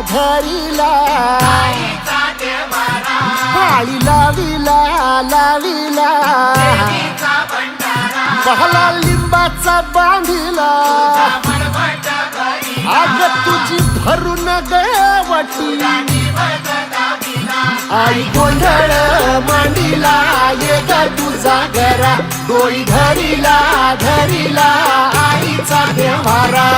धरिला. आळी लाविला लाविला. पहला लिंबाचा बांधिला. आग तुझी भरून गवटी आई गोंधळ मांडीला ये ग तुझा घरा डोळी धरिला धरिला आईचा देवारा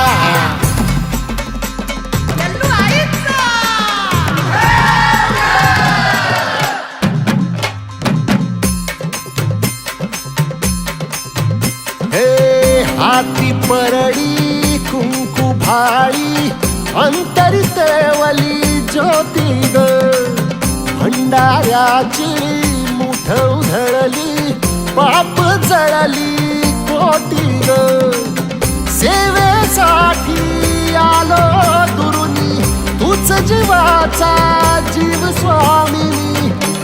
हाती परळी कुंकू भाळी अंतरितवली ज्योती ग. भंडाऱ्याची मुठ उधळली पाप जळली कोटी ग. सेवेसाठी आलो दुरुनी तूच जीवाचा जीव स्वामी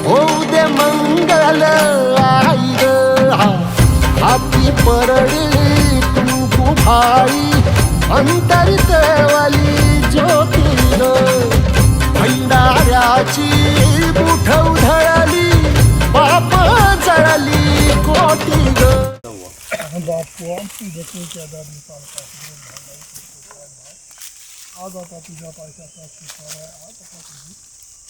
होऊ दे मंगल आई ग. हाती भाई अंतरितवली ज्योती भंडाऱ्याची मुठ उधळली बाप जळली कोटी बापू आमची दादी आज आता तुझ्या पैशाचा स्वीकार आहे आज आता तुझी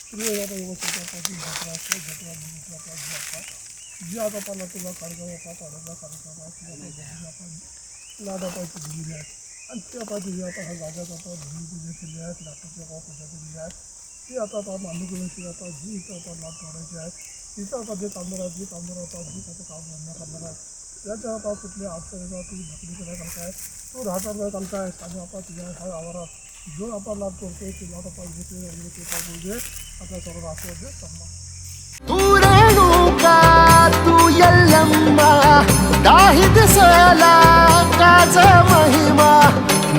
श्री वसुतापाची घटना असते घटना दिवसला पाच जी आता पाला तुला कारगाव पाच आडला कारगाव लाडा पाहिजे दिलेली आहेत आणि त्या पाहिजे आता हा जाग्यात आता धुळी पूजा केली आहेत लाटाच्या गाव पूजा केलेली आहे ती आता आता मांडुकऱ्याची आता जी आता लाट मारायची आहे तिथं आता जे कामगार आहेत जी कामगार आता जी त्याचं काम धंदा करणार आहे त्याच्या आता कुठल्या अडचणीला तू नकली केला काय तू काय काय आणि आपण तुझ्या ह्या जो आपण लाभ पाहिजे ते वगैरे ते पाहिजे आता सर्व राहतो दे सन्मान तू रेणुका तू यल्लम्मा दाही दिसला काज महिमा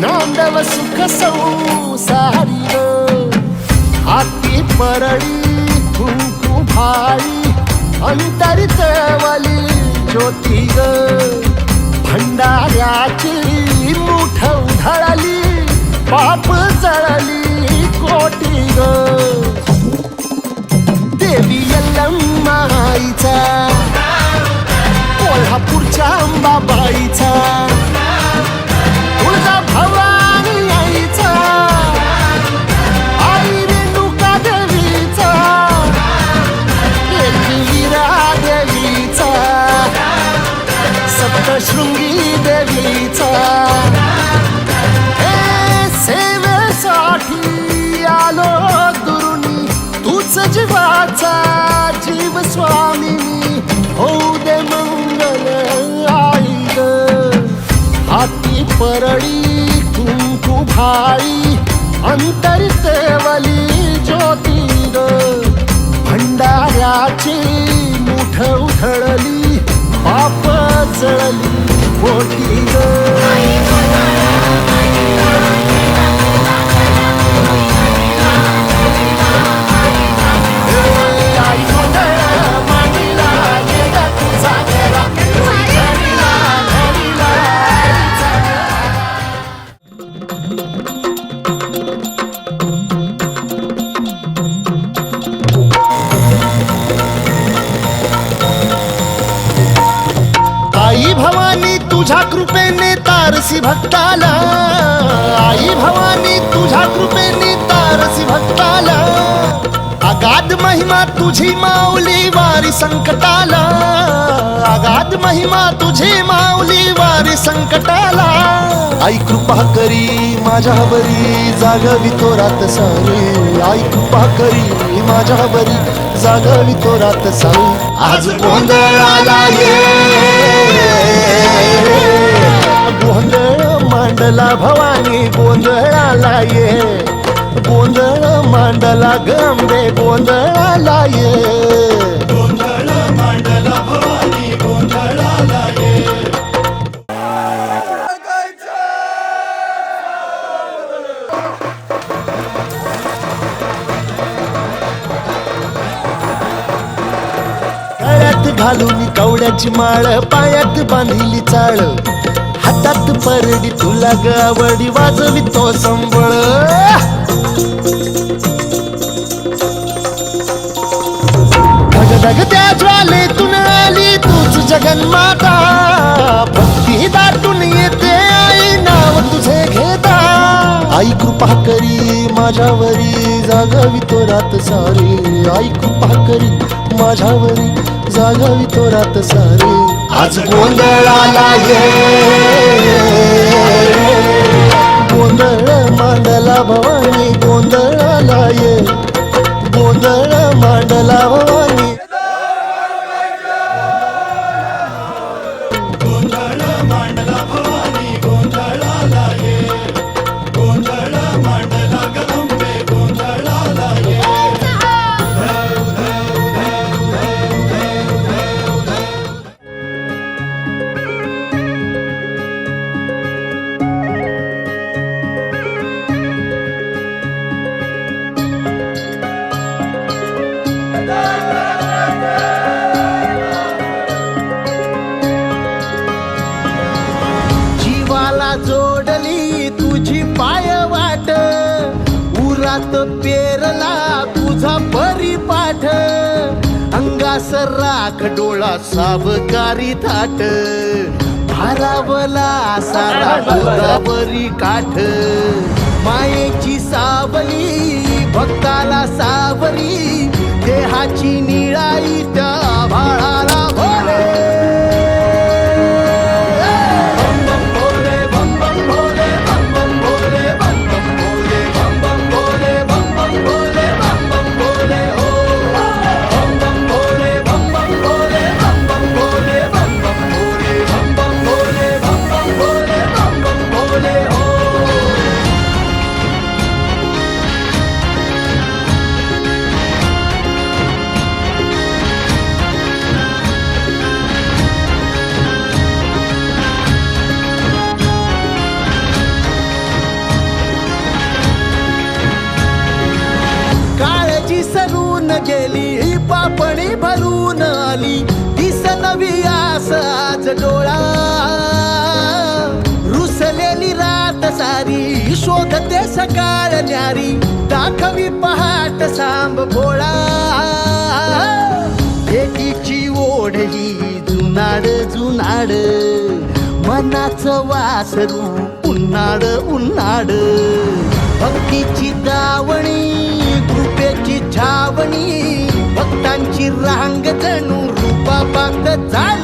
नांदव सुख संसारी ग. हाती परळी कुंकू भाई अंतरितवली ज्योती ग भंडाऱ्याची मुठ उधळली पाप जळली कोटी ग देवी यल्लम्माईचा कोल्हापूरच्या कुंकू अंतर सेवली ज्योती ग भंडाऱ्याची मुठ उधळली पाप जळली पोटी ग संकटाला अगाध महिमा तुझी माऊली वारी संकटाला. आई कृपा करी माझ्या बरी जागवी तो रात सारी. आई कृपा करी माझ्या बरी जागवी तो रात सारी. आज गोंधळाला ये. गोंधळ मांडला भवानी गोंधळाला ये. गोंधळ मांडला गंबे गोंधळाला ये. घालून कवड्याची माळ पायात बांधिली चाळ. हातात परडी तुला गावडी वाजवी तो संबळ. धगधग त्या ज्वालेतून आली तूच जगन्माता. भक्ती दाटून येते आई नाव तुझे घेता. आई कृपा करी माझ्यावरी जागावी तो रात सारी आई कृपा करी माझ्यावरी जागावी तो रात सारी. आज गोंधळाला ये. गोंधळ मांडला भवानी गोंधळाला ये. गोंधळ मांडला भवानी. तुझा परिपाठ. अंगास राख डोळा सावकारी थाट. भारावला सारा गोदावरी काठ. मायेची सावली भक्ताला सावरी. देहाची निळाई त्या भाळाला डोळा. रुसलेली रात सारी शोधते सकाळ न्यारी. दाखवी पहाट सांब भोळा. भेटीची ओढली जुनाड जुनाड. मनाचं वासरू उन्हाड उन्हाड भक्तीची दावणी कृपेची छावणी. भक्तांची रांग जणू रूपा पाक झाड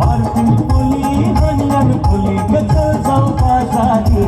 मारुती फुली रंगन फुली गच जाऊ पाजारी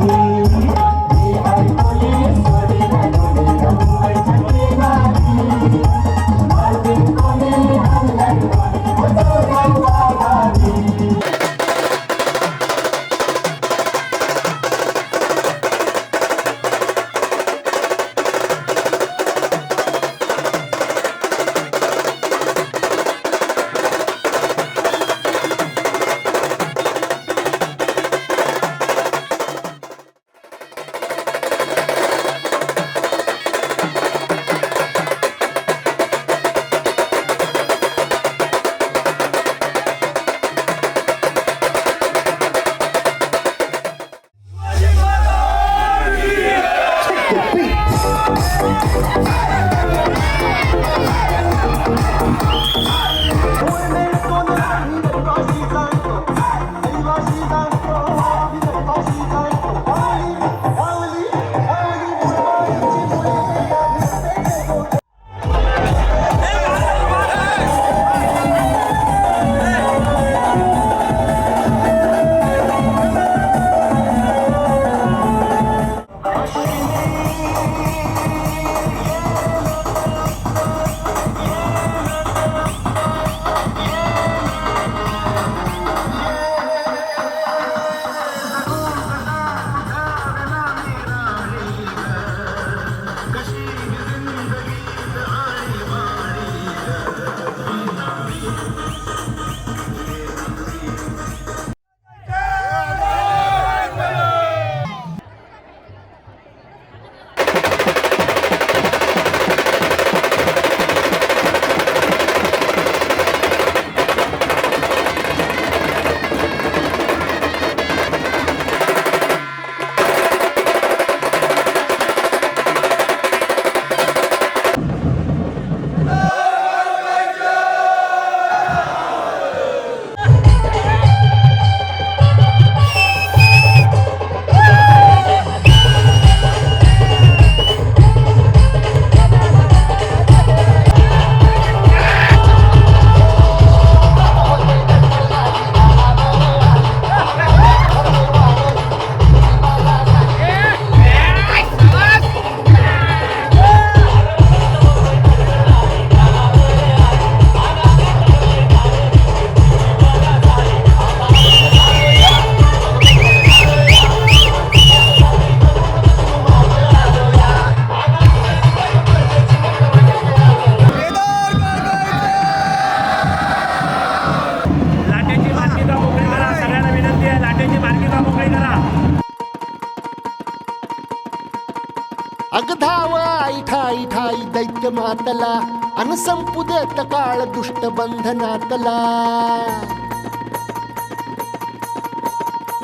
दैत्य मातला देत काळ दुष्ट बंधनातला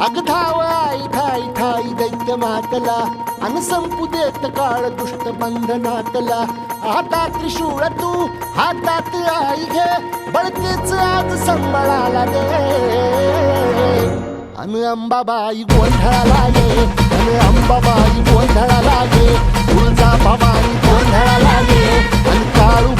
अगधाव आई ठाई ठाई दैत्य मातला अन संपू देत काळ दुष्ट बंधनातला आता त्रिशूळ तू हातात आई घे बळतेच आज संबळाला दे अन अंबाबाई गोंधळाला ये अन अंबाबाई गोंधळाला ये तुळजा भवानी गोंधळाला ये अन काळूबाई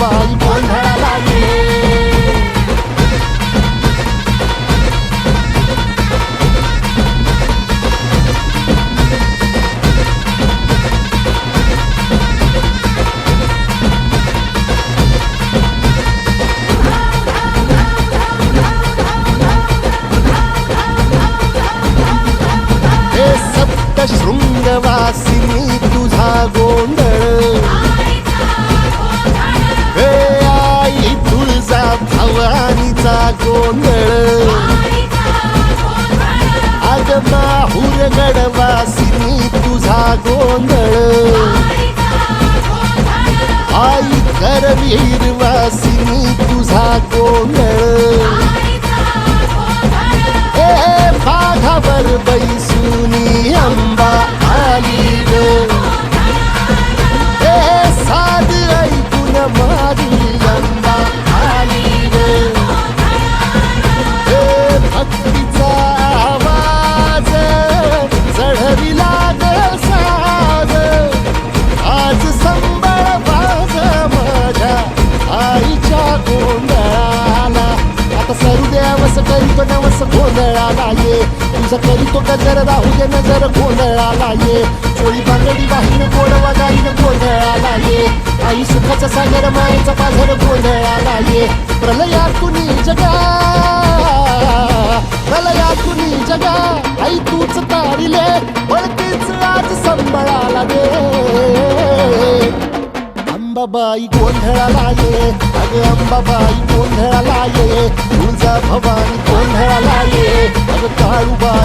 अगं अंबाबाई गोंधळाला ये तुळजा भवानी गोंधळाला ये अगं काळूबाई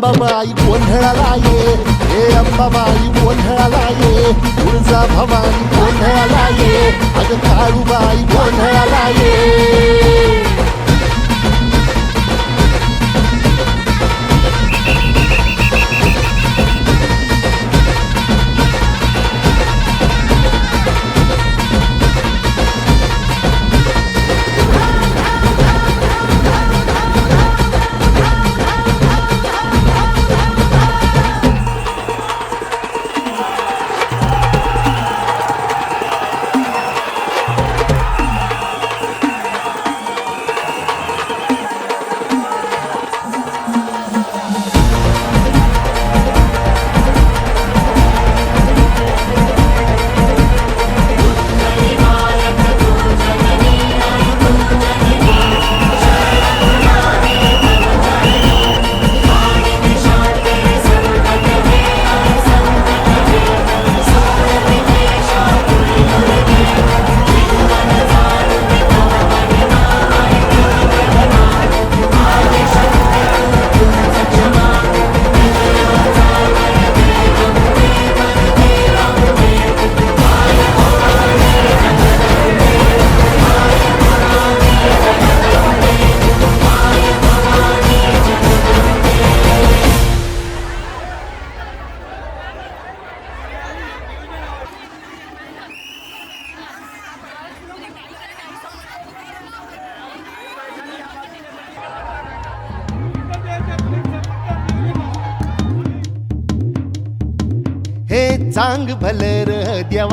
अंबाबाई गोंधळाला ये हे अंबाबाई गोंधळाला ये तुळजा भवानी गोंधळाला ये अग काळूबाई गोंधळाला ये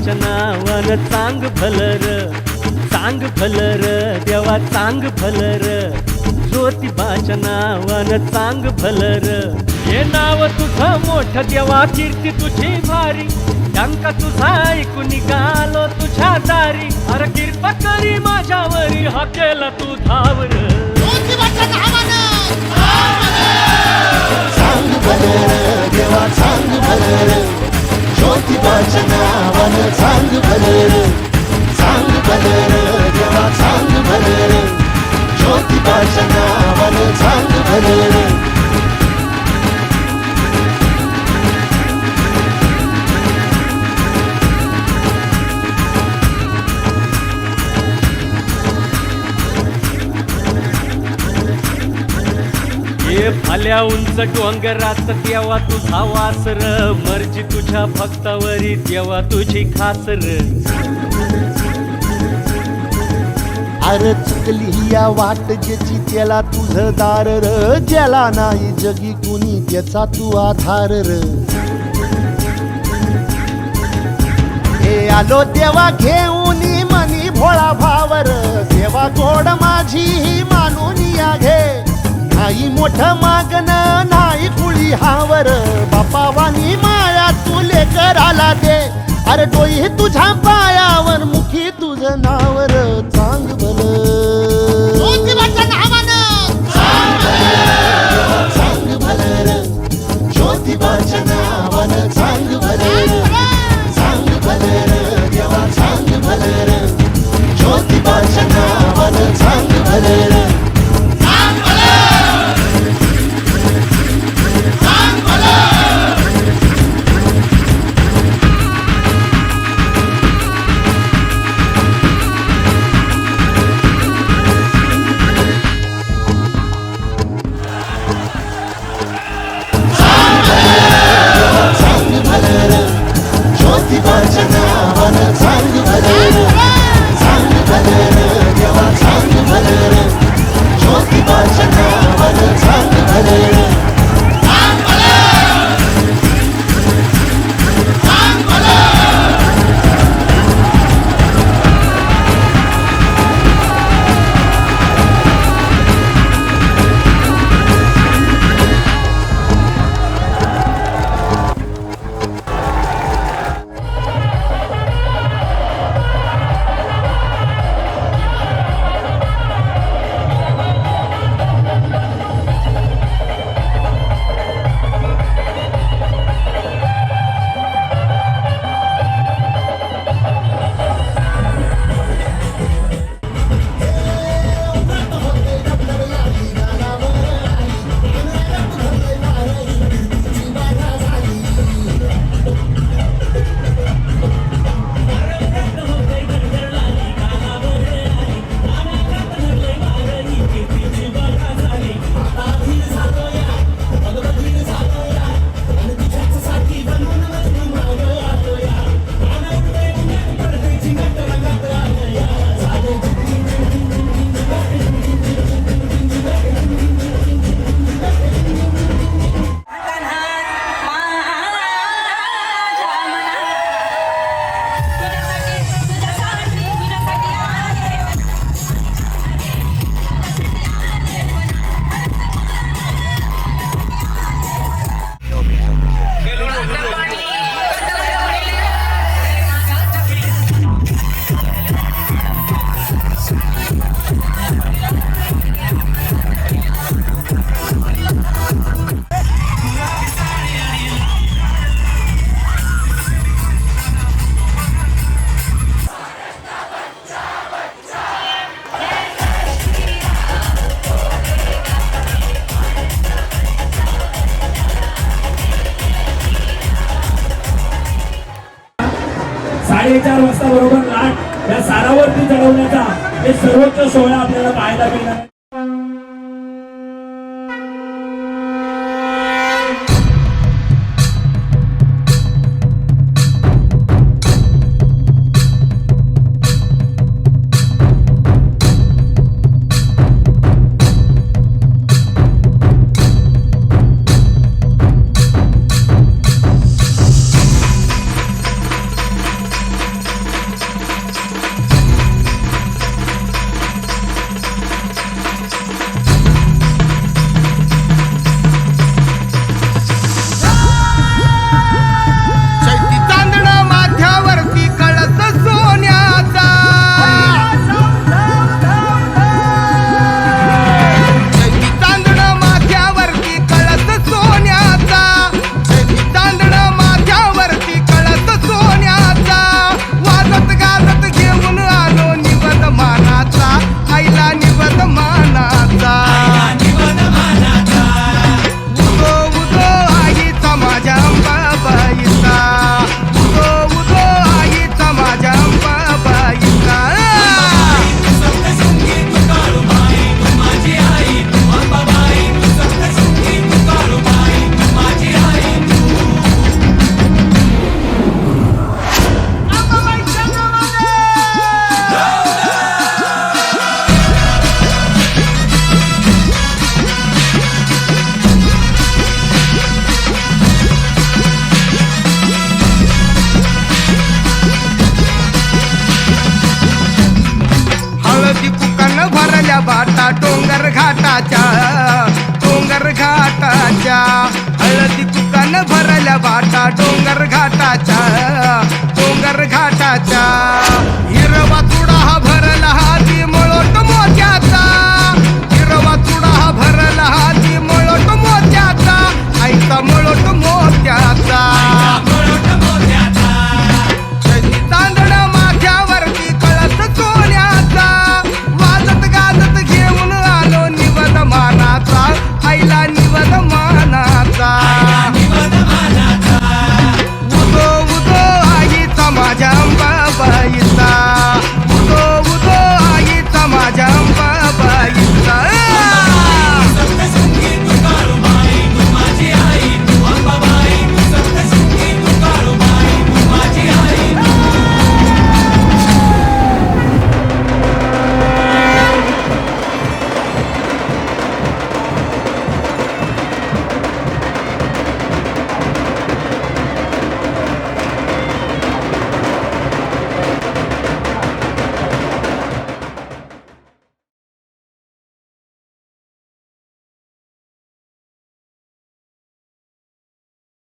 देवाच्या नावानं चांग फलर. चांग फलर देवा चांग फलर. ज्योतिबाच्या नावानं चांग फलर. हे नाव तुझं मोठ देवा कीर्ती तुझी भारी. टंका तुझा ऐकून निघालो तुझ्या दारी. अरे कृपा करी माझ्यावरी हा केला तू driver. Jyoti Bhajana Vana Sangh Bhalera Sangh Bhalera Deva Sangh Bhalera Jyoti Bhajana Vana Sangh Bhalera ये फाल्या उंच डोंगरात तेव्हा तुझा वासर मर्जी तुझ्या भक्तावरी तेव्हा तुझी खासर. अरे चुकली या वाट ज्याची त्याला तुझं दार र ज्याला नाही जगी कुणी त्याचा तू आधार र. हे आलो तेव्हा घेऊन मनी भोळा भावर देवा गोड माझी ही मानून या घे. नाही मोठ मागण नाही कुळी हावर. बापा वाणी माया तुले कराला दे. अरे डोई तुझ्या पायावर मुखी तुझं नावर. चांग भल